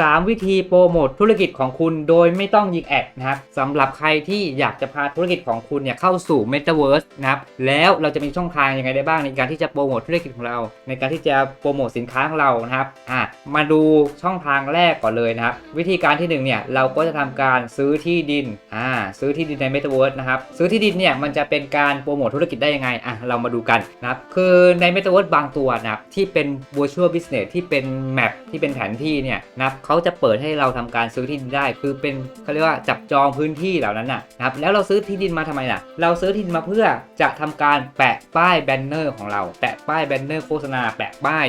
3 วิธีโปรโมทธุรกิจของคุณโดยไม่ต้องยิงแอดนะครับสำหรับใครที่อยากจะพาธุรกิจของคุณเนี่ยเข้าสู่ Metaverse นะครับแล้วเราจะมีช่องทางยังไงได้บ้างในการที่จะโปรโมทธุรกิจของเรา ในการที่จะโปรโมทสินค้าของเรานะครับอะมาดูช่องทางแรกก่อนเลยนะครับวิธีการที่หนึ่งเนี่ยเราก็จะทำการซื้อที่ดินอ่าซื้อที่ดินใน Metaverse นะครับซื้อที่ดินเนี่ยมันจะเป็นการโปรโมทธุรกิจได้ยังไงอะเรามาดูกันนะครับคือใน Metaverse บางตัวนะครับที่เป็น virtual business ที่เป็นแมปที่เป็นแผนที่เนี่ยนะครับเขาจะเปิดให้เราทำการซื้อที่ดินได้ คือเป็นเขาเรียกว่าจับจองพื้นที่เหล่านั้นนะครับแล้วเราซื้อที่ดินมาทำไมล่ะ เราซื้อที่ดินมาเพื่อจะทำการแปะป้ายแบนเนอร์ของเรา แปะป้ายแบนเนอร์โฆษณา แปะป้าย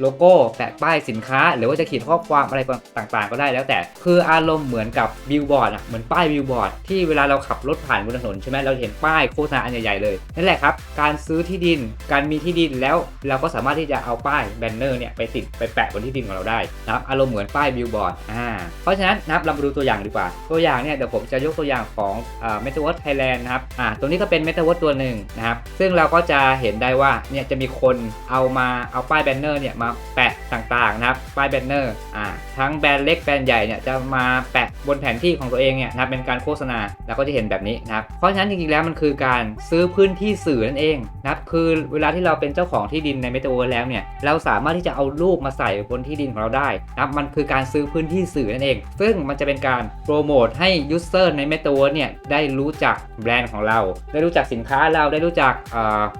โลโก้ แปะป้ายสินค้า หรือว่าจะเขียนข้อความอะไรต่างๆ ก็ได้แล้วแต่ คืออารมณ์เหมือนกับบิลบอร์ดอะ เหมือนป้ายบิลบอร์ดที่เวลาเราขับรถผ่านบนถนนใช่ไหมเราเห็นป้ายโฆษณาอันใหญ่ๆเลย นั่นแหละครับ การซื้อที่ดิน การมีที่ดินแล้วเราก็สามารถที่จะเอาป้ายแบนเนอร์เนี่ยไปติดไปแปะบนที่ดินของเราได้นะครับ อารมณ์เหมือนป้ายบิลบอร์ดอ่าเพราะฉะนั้นนะครับเรามาดูตัวอย่างดีกว่า ตัวอย่างเนี่ยเดี๋ยวผมจะยกตัวอย่างของเมตาเวิร์สไทยแลนด์นะครับอ่าตัวนี้ก็เป็นเมตาเวิร์สตัวหนึ่งนะครับซึ่งเราก็จะเห็นได้ว่าเนี่ยจะมีคนเอามาเอาป้ายแบนเนอร์เนี่ยมาแปะ ต่างๆนะครับป้ายแบนเนอร์อ่าทั้งแบรนด์เล็กแบรนด์ใหญ่เนี่ยจะมาแปะบนแผนที่ของตัวเองเนี่ยนะเป็นการโฆษณาแล้วก็จะเห็นแบบนี้นะครับเพราะฉะนั้นจริงๆแล้วมันคือการซื้อพื้นที่สื่อนั่นเองนะครับคือเวลาที่เราเป็นเจ้าของที่ดินใน Metaverse แล้วเนี่ยเราสามารถที่จะเอารูปมาใส่บนที่ดินของเราได้นะครับมันคือการซื้อพื้นที่สื่อนั่นเอง ซึ่งมันจะเป็นการโปรโมทให้ยูเซอร์ใน Metaverse เนี่ยได้รู้จักแบรนด์ของเรา ได้รู้จักสินค้าเราได้รู้จัก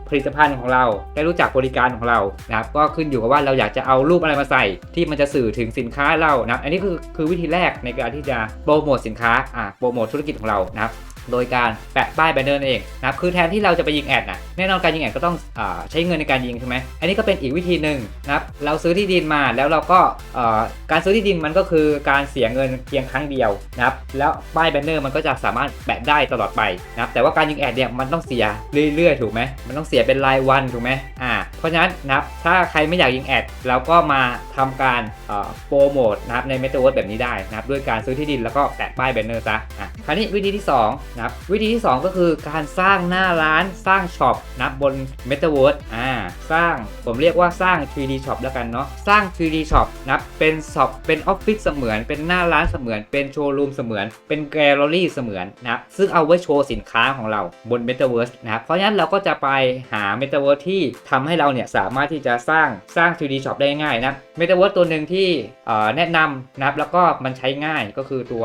ผลิตภัณฑ์ของเรา ได้รู้จักบริการของเรานะครับก็ขึ้นอยู่กับว่าเราอยากจะเอารูปอะไรมาใส่ที่มันจะสื่อถึงสินค้าเรานะครับอันนี้คือคือวิธีแรกในการที่จะโปรโมทสินค้าอ่าโปรโมทธุรกิจของเรานะครับ โดยการแปะป้ายแบนเนอร์นั่นเองนะครับคือแทนที่เราจะไปยิงแอดนะแน่นอนการยิงแอดก็ต้องอใช้เงินในการยิงใช่ไหมอันนี้ก็เป็นอีกวิธีหนึ่งนะครับเราซื้อที่ดินมาแล้วเราก็การซื้อที่ดินมันก็คือการเสียเงินเพียงครั้งเดียวนะครับแล้วป้ายแบนเนอร์มันก็จะสามารถแปะได้ตลอดไปนะครับแต่ว่าการยิงแอดเนี่ยมันต้องเสียเรื่อยๆถูกไหมมันต้องเสียเป็นรายวันถูกไหมอ่าเพราะฉะนั้นนะครับถ้าใครไม่อยากยิงแอดเราก็มาทำการโปรโมทนะครับใน m e t a เวิร์แบบนี้ได้นะครับด้วยการซื้อที่ดินแล้วก็แปะป้ายแบนเนอร์ซะอะคราวนี้วิธีที่สองนะครับวิธีที่สองก็คือการสร้างหน้าร้านสร้างช็อปนับบน m e t a เวิร์อ่าสร้างผมเรียกว่าสร้าง 3D Shop แล้วกันเนาะสร้าง 3D Shop นะครับเป็นช็อปเป็นออฟฟิศเสมือน เป็นหน้าร้านเสมือน เป็นโชว์รูมเสมือน เป็นแกลเลอรี่เสมือนนะซึ่งเอาไว้โชว์สินค้าของเราบน Metaverse นะครับเพราะฉะนั้นเราก็จะไปหา Metaverse ที่ทำให้เราเนี่ยสามารถที่จะสร้างสร้าง 3D Shop ได้ง่ายนะ Metaverse ตัวหนึ่งที่แนะนำนะครับแล้วก็มันใช้ง่ายก็คือตัว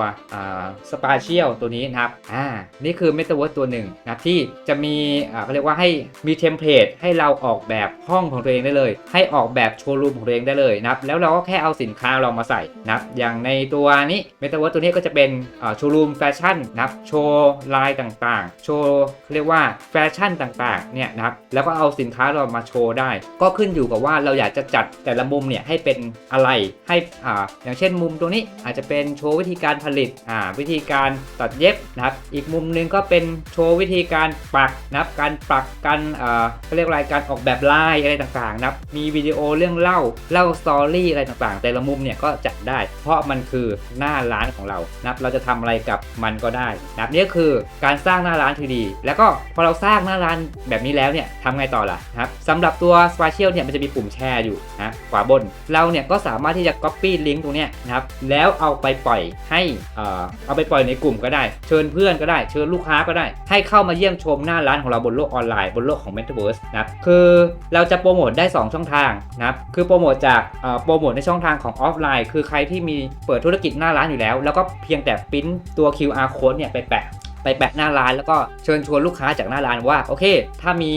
สปาเชียลตัวนี้นะครับอ่านี่คือ Metaverse ตัวหนึ่งนะที่จะมีอ่าเขาเรียกว่าให้มีเทมเพลตให้เราออกแบบห้องของตัวเองได้เลย ให้ออกแบบโชว์รูมของตัวเองได้เลยนะครับแล้วเราก็แค่เอาสินค้าเรามาใส่นะครับอย่างในตัวนี้ Metaverse ตัวนี้ก็จะเป็นโชว์รูมแฟชั่นนะครับโชว์ลายต่างๆ โชว์เขาเรียกว่าแฟชั่นต่างๆเนี่ยนะครับแล้วก็เอาสินค้าเรามาโชว์ได้ ก็ขึ้นอยู่กับว่าเราอยากจะจัดแต่ละมุมเนี่ยให้เป็นอะไรให้อ่าอย่างเช่นมุมตรงนี้อาจจะเป็นโชว์วิธีการผลิตอ่าวิธีการตัดเย็บนะครับอีกมุมหนึ่งก็เป็นโชว์วิธีการปักนะครับการปักการอ่าเขาเรียกอะไรการออกแบบลายอะไรต่างๆนะครับมีวิดีโอเรื่องเล่าเล่าสตอรี่อะไรต่างๆ แต่ละมุมเนี่ยก็จัดได้ เพราะมันคือหน้าร้านของเรานะครับเราจะทำอะไรกับมันก็ได้นะครับนี่คือการสร้างหน้าร้านทีดี แล้วก็พอเราสร้างหน้าร้านแบบนี้แล้วเนี่ยทำไงต่อล่ะนะครับสำหรับตัว Spatial เนี่ยมันจะมีปุ่มแชร์อยู่นะขวาบน เราเนี่ยก็สามารถที่จะ Copy ลิงก์ตรงนี้นะครับแล้วเอาไปปล่อยให้เอ่อเอาไปปล่อยในกลุ่มก็ได้ เชิญเพื่อนก็ได้เชิญลูกค้าก็ได้ ให้เข้ามาเยี่ยมชมหน้าร้านของเราบนโลกออนไลน์บนโลกของ Metaverse นะครับคือเราจะโปรโมทได้ 2 ช่องทางนะครับคือโปรโมทจากโปรโมทในช่องทางของออฟไลน์ คือใครที่มีเปิดธุรกิจหน้าร้านอยู่แล้ว แล้วก็เพียงแต่ปริ้นตัว QR code เนี่ยไปแปะ ไปแปะหน้าร้านแล้วก็เชิญชวนลูกค้าจากหน้าร้านว่าโอเค ถ้ามี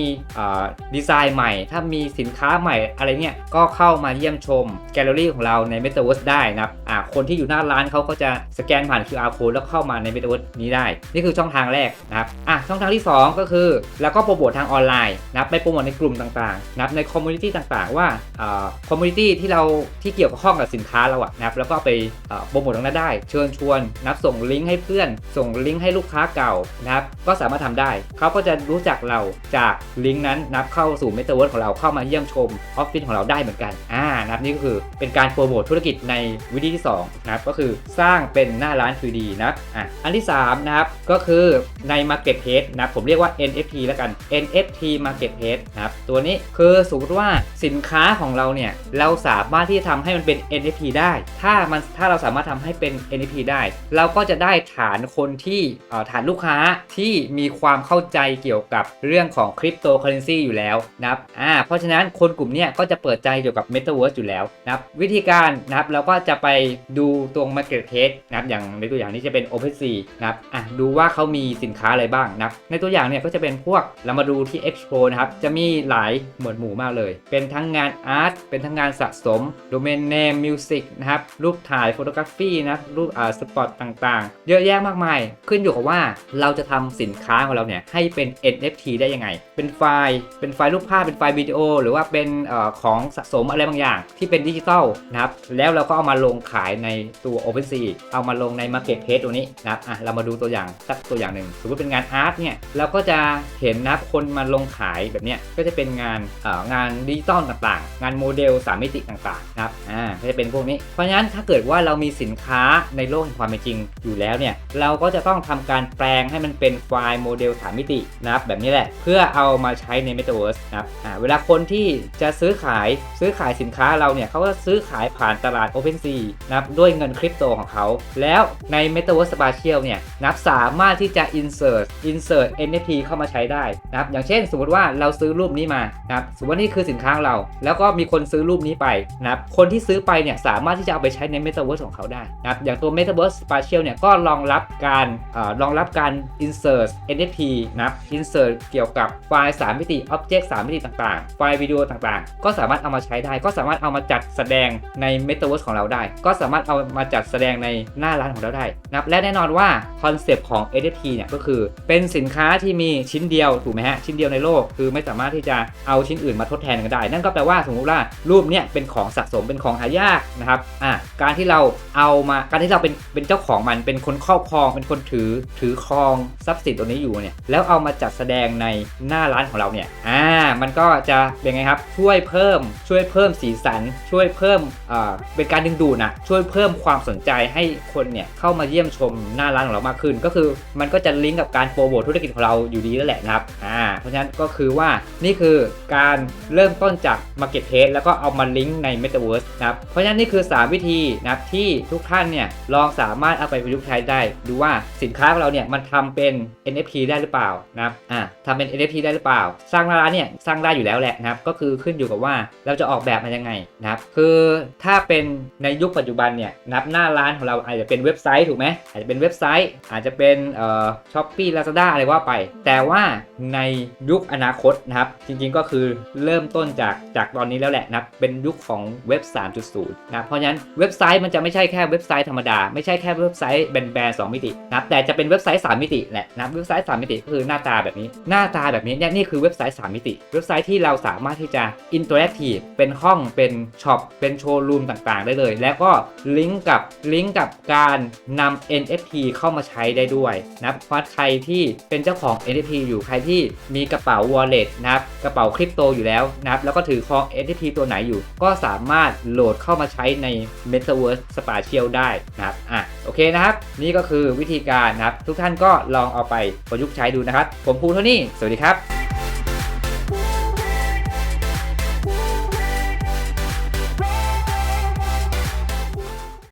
ดีไซน์ใหม่ ถ้ามีสินค้าใหม่อะไรเนี่ยก็เข้ามาเยี่ยมชมแกลเลอรี่ของเราใน Metaverse ได้นะครับคนที่อยู่หน้าร้านเขาก็จะสแกนผ่าน QR code แล้วเข้ามาใน Metaverse นี้ได้ นี่คือช่องทางแรกนะครับอะช่องทางที่ 2 ก็คือ แล้วก็โปรโมททางออนไลน์นะครับไปโปรโมทในกลุ่มต่างๆนะครับในคอมมูนิตี้ต่างๆ ว่าคอมมูนิตี้ที่เราที่เกี่ยวกับข้องกับสินค้าเราอะนะครับแล้วก็ไปโปรโมทตรงนั้นได้ เชิญชวนนับส่งลิงก์ให้เพื่อน ส่งลิงก์ให้ลูกค้าเก่านะครับก็สามารถทำได้ เขาก็จะรู้จักเราจากลิงก์นั้นนับเข้าสู่เมตาเวิร์ของเราเข้ามาเยี่ยมชมออฟฟิศของเราได้เหมือนกันอ่า นะครับนี่ก็คือเป็นการโปรโมทธุรกิจในวิธีที่2นะครับก็คือสร้างเป็นหน้าร้าน 3D นะอะอันที่3นะครับก็คือใน Marketplace นะผมเรียกว่า NFT แล้วกัน NFT Marketplace นะครับตัวนี้คือสมมติว่าสินค้าของเราเนี่ยเราสามารถที่จะทำให้มันเป็น NFT ได้ ถ้ามันถ้าเราสามารถทำให้เป็น NFT ได้ เราก็จะได้ฐานคนที่ฐานลูกค้าที่มีความเข้าใจเกี่ยวกับเรื่องของคริปโตเคอเรนซีอยู่แล้วนะครับอ่าเพราะฉะนั้นคนกลุ่มนี้ก็จะเปิดใจเกี่ยวกับ Metaverse อยู่แล้วนะครับวิธีการนะครับเราก็จะไปดูตรง Marketplace นะครับอย่างในตัวอย่างนี้จะเป็น OpenSea นะครับอะดูว่าเขามีสินค้าอะไรบ้างนะครับในตัวอย่างเนี่ยก็จะเป็นพวกเรามาดูที่ Expo นะครับจะมีหลายหมวดหมู่มากเลย เป็นทั้งงานอาร์ตเป็นทั้งงานสะสม Domain Name Music นะครับรูปถ่ายโฟโตกราฟีนะรูปอ่าสปอตต่างๆ เยอะแยะมากมาย ขึ้นอยู่กับว่าเราจะทำสินค้าของเราเนี่ยให้เป็น NFT ได้ยังไง เป็นไฟล์ เป็นไฟล์รูปภาพ เป็นไฟล์วิดีโอ หรือว่าเป็นอของสะสมอะไรบางอย่างที่เป็นดิจิตอลนะครับ แล้วเราก็เอามาลงขายในตัว OpenSea เอามาลงใน Marketplace ตัวนี้นะครับอะเรามาดูตัวอย่างสักตัวอย่างหนึ่ง สมมติเป็นงานอาร์ตเนี่ย เราก็จะเห็นนะครับคนมาลงขายแบบเนี้ย ก็จะเป็นงานเอ่องานดิจิตอลต่างๆ งานโมเดล3มิติต่างๆนะครับ อ่า ก็จะเป็นพวกนี้ เพราะฉะนั้นถ้าเกิดว่าเรามีสินค้าในโลกแห่งความเป็นจริงอยู่แล้วเนี่ย เราก็จะต้องทำการแปลงให้มันเป็นไฟล์โมเดล3มิตินะครับแบบนี้แหละ เพื่อเอามาใช้ใน Metaverse นะครับ อ่า เวลาคนที่จะซื้อขายซื้อขายสินค้าเราเนี่ยเขาก็ซื้อขายผ่านตลาด OpenSea นะครับด้วยเงินคริปโตของเขา แล้วใน Metaverse Spatial เนี่ยนะครับสามารถที่จะ insert insert NFT เข้ามาใช้ได้นะครับอย่างเช่น สมมติว่าเราซื้อรูปนี้มานะครับสมมติว่านี่คือสินค้าเรา แล้วก็มีคนซื้อรูปนี้ไปนะครับคนที่ซื้อไปเนี่ยสามารถที่จะเอาไปใช้ใน Metaverse ของเขาได้นะครับอย่างตัว Metaverse Spatial เนี่ยก็รองรับการเออรองรับการ insert NFT นะครับ insert เกี่ยวกับไฟล์ 3 มิติ Object 3 มิติต่างๆ ไฟล์วิดีโอต่างๆ ก็สามารถเอามาใช้ได้ก็สามารถเอามาจัดแสดงใน Metaverse ของเราได้ ก็สามารถเอามาจัดแสดงในหน้าร้านของเราได้นะครับและแน่นอนว่าคอนเซปต์ของ NFT เนี่ยก็คือเป็นสินค้าที่มีชิ้นเดียวถูกไหมฮะชิ้นเดียวในโลกคือไม่สามารถที่จะเอาชิ้นอื่นมาทดแทนกันได้ นั่นก็แปลว่าสมมติว่ารูปเนี่ยเป็นของสะสมเป็นของหายากนะครับอะการที่เราเอามาการที่เราเป็นเป็นเจ้าของมันเป็นคนครอบครอง เป็นคนถือถือครองทรัพย์สินตัวนี้อยู่เนี่ยแล้วเอามาจัดแสดงในหน้าร้านของเราเนี่ยอ่า มันก็จะเป็นไงครับช่วยเพิ่มช่วยเพิ่มสีสัน ช่วยเพิ่มอ่าเป็นการดึงดูดนะช่วยเพิ่มความสนใจให้คนเนี่ยเข้ามาเยี่ยมชมหน้าร้านของเรามากขึ้น ก็คือมันก็จะลิงก์กับการโปรโมทธุรกิจของเราอยู่ดีนั่นแหละนะครับอ่าเพราะฉะนั้นก็คือว่านี่คือการเริ่มต้นจาก Marketplace แล้วก็เอามาลิงก์ใน Metaverse นะครับเพราะฉะนั้นนี่คือ 3 วิธีนะครับที่ทุกท่านเนี่ยลองสามารถเอาไปประยุกต์ใช้ได้ ดูว่าสินค้าของเราเนี่ยมันทำเป็น NFT ได้หรือเปล่านะครับอ่าทำเป็น NFT ได้หรือเปล่า สร้างหน้าร้านเนี่ยสร้างได้อยู่แล้วแหละนะครับก็คือขึ้นอยู่กับว่าเราจะออกแบบมันยังไงนะครับคือถ้าเป็นในยุคปัจจุบันเนี่ยนับหน้าร้านของเราอาจจะเป็นเว็บไซต์ถูกไหมอาจจะเป็นเว็บไซต์ อาจจะเป็นเอ่อช้อปปี้ลาซาด้าอะไรว่าไป แต่ว่าในยุคอนาคตนะครับจริงๆก็คือเริ่มต้นจากจากตอนนี้แล้วแหละนะครับเป็นยุคของเว็บ 3.0นะเพราะฉะนั้นเว็บไซต์มันจะไม่ใช่แค่เว็บไซต์ธรรมดา ไม่ใช่แค่เว็บไซต์แบนๆ2มิตินะครับแต่จะเป็นเว็บไซต์ 3 มิติแหละนับเว็บไซต์ 3 มิติก็คือหน้าตาแบบนี้ หน้าตาแบบนี้เนี่ยนี่คือเว็บไซต์ 3 มิติเว็บไซต์ที่เราสามารถที่จะอินเตอร์แอคทีฟเป็นห้องเป็นช็อปเป็นโชว์รูมต่างๆ ได้เลย แล้วก็ลิงก์กับลิงก์กับการนำ NFT เข้ามาใช้ได้ด้วยนะครับเพราะใครที่เป็นเจ้าของ NFT อยู่ใครที่มีกระเป๋า wallet นะครับกระเป๋าคริปโตอยู่แล้วนะครับแล้วก็ถือครอง NFT ตัวไหนอยู่ ก็สามารถโหลดเข้ามาใช้ใน Metaverse Spatial ได้นะครับอะโอเคนะครับนี่ก็คือวิธีการนะครับ ทุกท่านก็ลองเอาไปประยุกต์ใช้ดูนะครับ ผมภูโทนี่สวัสดีครับ